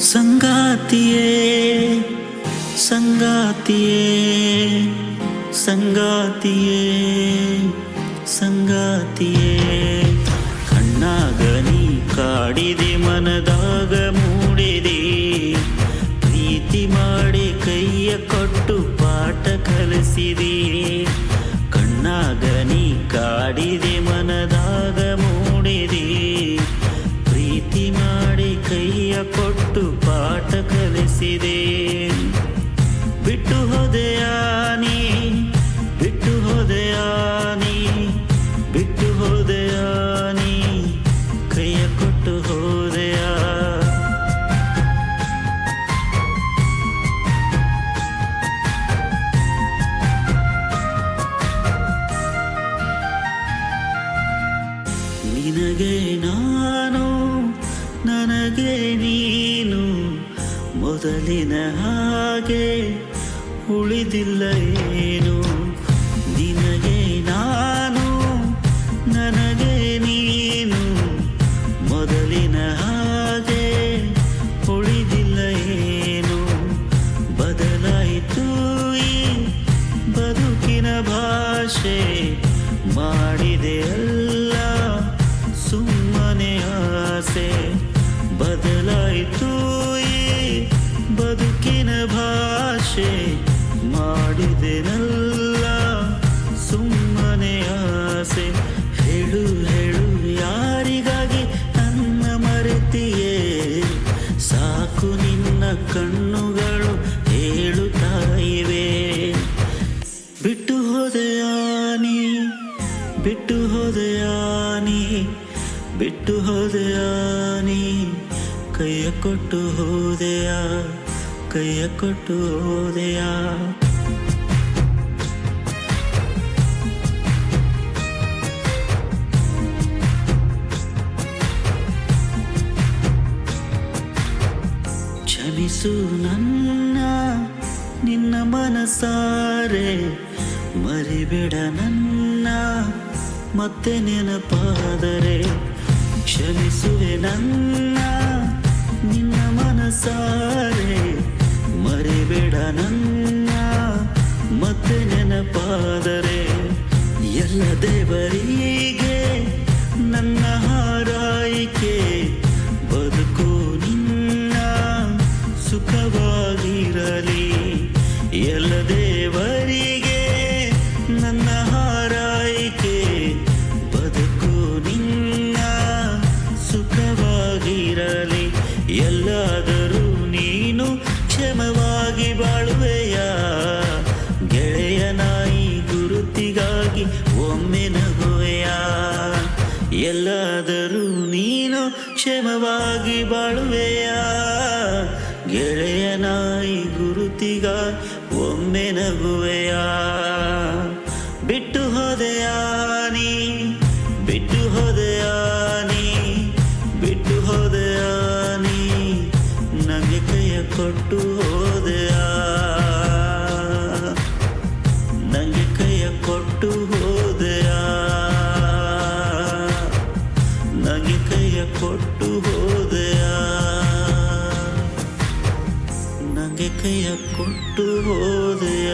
ಸಂಗಾತಿಯೇ ಸಂಗಾತಿಯೇ ಸಂಗಾತಿಯೇ ಸಂಗಾತಿಯೇ. ಕಣ್ಣಾಗ ನೀ ಕಾಡಿದೆ, ಮನದಾಗ ಮೂಡಿದೆ. ಪ್ರೀತಿ ಮಾಡಿ ಕೈಯ ಕೊಟ್ಟು ಪಾಠ ಕಲಿಸಿದೆ. ಕೊಟ್ಟು ಪಾಠ ಕಲಿಸಿದೆ. ಬಿಟ್ಟು ಹೋದೆಯ ಬಿಟ್ಟು ಹೋದೆಯ ಬಿಟ್ಟು ಹೋದೆಯ ನೀ ಕೈಯ ಕೊಟ್ಟು ಹೋದೆಯ ನಿನಗೆ ನಾನು ನನಗೆ ನೀನು ಮೊದಲಿನ ಹಾಗೆ ಉಳಿದಿಲ್ಲ ಏನು? ನಿನಗೆ ನಾನು, ನನಗೆ ನೀನು ಮೊದಲಿನ ಹಾಗೆ ಉಳಿದಿಲ್ಲ ಏನು? ಬದಲಾಯಿತು ಈ ಬದುಕಿನ ಭಾಷೆ ಮಾಡಿದೆ ಮಾಡಿದೆನಲ್ಲ. ಸುಮ್ಮನೆ ಆಸೆ. ಹೇಳು ಹೇಳು, ಯಾರಿಗಾಗಿ ನನ್ನ ಮರೆತಿಯೇ? ಸಾಕು ನಿನ್ನ ಕಣ್ಣುಗಳು ಹೇಳುತ್ತಾ ಇವೆ ಬಿಟ್ಟು ಹೋದೆಯಾನಿ ಬಿಟ್ಟು ಹೋದೆಯಾನಿ ಬಿಟ್ಟು ಹೋದೆಯಾನಿ ಕೈಯ ಕೊಟ್ಟು ಹೋದೆಯ ಕೈಯ ಕೊಟ್ಟು ಹೋದೆಯ? ಕ್ಷಮಿಸು ನನ್ನ, ನಿನ್ನ ಮನಸಾರೆ, ಮರಿಬೇಡ ನನ್ನ, ಮತ್ತೆ ನೆನಪಾದರೆ. ಕ್ಷಮಿಸುವೆ ನನ್ನ, ನಿನ್ನ ಮನಸಾರೆ. ನನ್ನ ಮತ್ತೆ ನೆನಪಾದರೆ ಎಲ್ಲ ದೇವರಿಗೆ ನನ್ನ ಹಾರೈಕೆ ಬದುಕು ನಿನ್ನ ಸುಖವಾಗಿರಲಿ. ಎಲ್ಲ ದೇವರಿಗೆ ಒಮ್ಮೆ ನಗುವೆಯ. ಎಲ್ಲಾದರೂ ನೀನು ಕ್ಷಮವಾಗಿ ಬಾಳುವೆಯ. ಗೆಳೆಯನಾಯಿ ಗುರುತಿಗ ಒಮ್ಮೆ ನಗುವೆಯ. ಬಿಟ್ಟು ಹೋದೆಯ ನೀ, ಬಿಟ್ಟು ಹೋದೆಯ ನೀ, ಬಿಟ್ಟು ಹೋದೆಯ ನೀ ನನಗೆ ಕೈಯ ಕೊಟ್ಟು ಕೊಟ್ಟು ಹೋದೆಯ ನನಗೆ ಕೈಯ ಕೊಟ್ಟು ಹೋದೆಯ ನನಗೆ ಕೈಯ ಕೊಟ್ಟು ಹೋದೆಯ